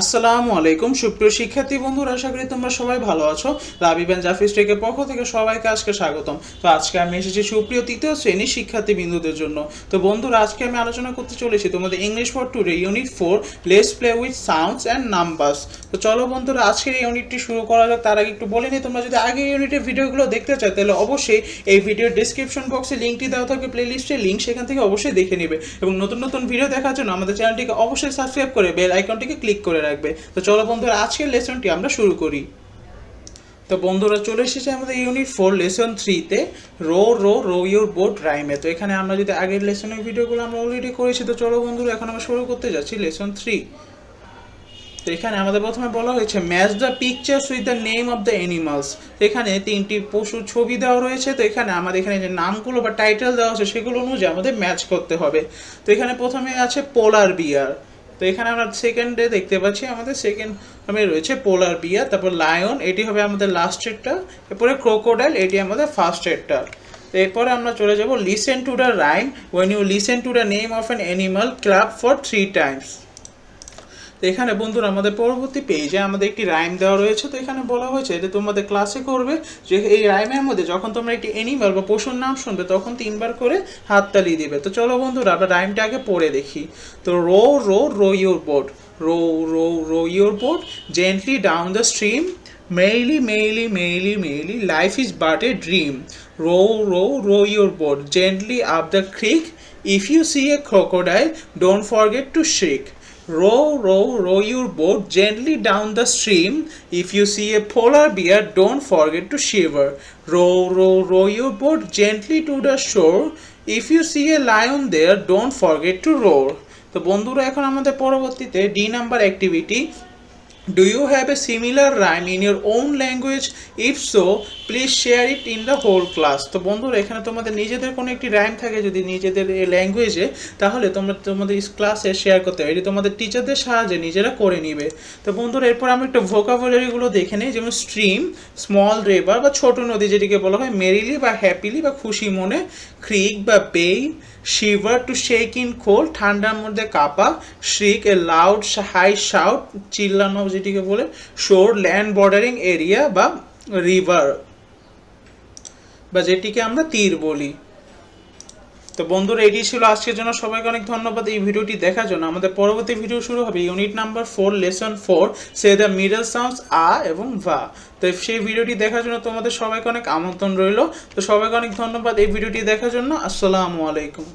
আসসালামু আলাইকুম। সুপ্রিয় শিক্ষার্থী বন্ধুরা, আশা করি তোমরা সবাই ভালো আছো। রাবিবেন জাফিস টেকের পক্ষ থেকে সবাইকে আজকে স্বাগতম। তো আজকে আমি এসেছি সুপ্রিয় তৃতীয় শ্রেণির শিক্ষার্থী বিন্দুদের জন্য। তো বন্ধুরা, আজকে আমি আলোচনা করতে চলেছি তোমাদের English for today unit four lesson play with sounds and numbers তো চলো বন্ধুরা, আজকের এই ইউনিটটি শুরু করা যাক। তার আগে একটু বলে নিই, তোমরা যদি আগের ইউনিটের ভিডিওগুলো দেখতে চাও, তাহলে অবশ্যই এই ভিডিওর ডিসক্রিপশন বক্সে লিঙ্কটি দেওয়া থাকবে প্লে লিস্টের লিঙ্ক সেখান থেকে অবশ্যই দেখে নেবে। এবং নতুন নতুন ভিডিও দেখার জন্য আমাদের চ্যানেলটিকে অবশ্যই সাবস্ক্রাইব করে বেল আইকনটিকে ক্লিক করে রাখবে। তো চলো বন্ধুরা, আজকের লেসনটি আমরা শুরু করি। তো বন্ধুরা, চলে এসেছে আমাদের ইউনিট ফোর লেসন থ্রিতে row row row, your boat রাইমে। তো এখানে আমরা যদি আগের লেসনের ভিডিওগুলো আমরা অলরেডি করেছি, তো চলো বন্ধুরা, এখন আমরা শুরু করতে যাচ্ছি লেসন থ্রি তো এখানে আমাদের প্রথমে বলা হয়েছে match the pictures with the name of the animals এখানে তিনটি পশুর ছবি দেওয়া রয়েছে। তো এখানে আমাদের এখানে যে নামগুলো বা টাইটেল দেওয়া আছে, সেগুলো অনুযায়ী আমাদের ম্যাচ করতে হবে। তো এখানে প্রথমে আছে পোলার বিয়ার তো এখানে আমরা সেকেন্ডে দেখতে পাচ্ছি, আমাদের সেকেন্ড আমি রয়েছে পোলার বিয়ার তারপর লায়ন এটি হবে আমাদের লাস্ট এডটা এরপরে ক্রোকোডাইল এটি আমাদের ফার্স্ট ট্রেডটা তো এরপরে আমরা চলে যাব listen to the rhyme when you listen to the name of an animal clap for three times তো এখানে বন্ধুরা আমাদের পরবর্তী পেজে আমাদের একটি রাইম দেওয়া রয়েছে, তো এখানে বলা হয়েছে যে তোমাদের ক্লাসে করবে, যে এই রাইমের মধ্যে যখন তোমরা একটি অ্যানিমাল বা পশুর নাম শুনবে, তখন তিনবার করে হাততালি দিবে। তো চলো বন্ধুরা, আমরা রাইমটা আগে পড়ে দেখি। তো row row row your boat row row row your boat gently down the stream merrily merrily merrily merrily life is but a dream row row row your boat gently up the creek if you see a crocodile, don't forget to shriek Row, row, row your boat gently down the stream. If you see a polar bear, don't forget to shiver. Row, row, row your boat gently to the shore. If you see a lion there, don't forget to roar. তো বন্ধুরা এখন আমাদের পরবর্তীতে the number activity do you have a similar rhyme in your own language if so please share it in the whole class তো বন্ধুরা, এখানে তোমাদের নিজেদের কোনো একটি রাইম থাকে যদি নিজেদের ল্যাঙ্গুয়েজে তাহলে তোমরা তোমাদের ক্লাসে শেয়ার করতে হবে। এটি তোমাদের টিচারদের সাহায্যে নিজেরা করে নিবে। তো বন্ধুরা, এরপর আমরা একটু ভোকাবুলারিগুলো দেখে নিই, যেমন স্ট্রিম স্মল রিভার বা ছোট নদী যেটিকে বলা হয় মেরিলি বা হ্যাপিলি বা খুশি মনে ক্রিক বা bay shiver to shake in cold ঠান্ডার মধ্যে কাঁপা shriek a loud high shout চিল্লানো যেটিকে বলে শোর ল্যান্ড বর্ডারিং এরিয়া বা রিভার, বা যেটিকে আমরা তীর বলি। তো বন্ধুরা, এটি ছিল আজকের জন্য। সবাইকে অনেক ধন্যবাদ এই ভিডিওটি দেখার জন্য। আমাদের পরবর্তী ভিডিও শুরু হবে unit number four, lesson four, say the middle sounds আ এবং ভা। তো সেই ভিডিওটি দেখার জন্য তোমাদের সবাইকে অনেক আমন্ত্রণ রইল। তো সবাইকে অনেক ধন্যবাদ এই ভিডিওটি দেখার জন্য। আসসালামু আলাইকুম।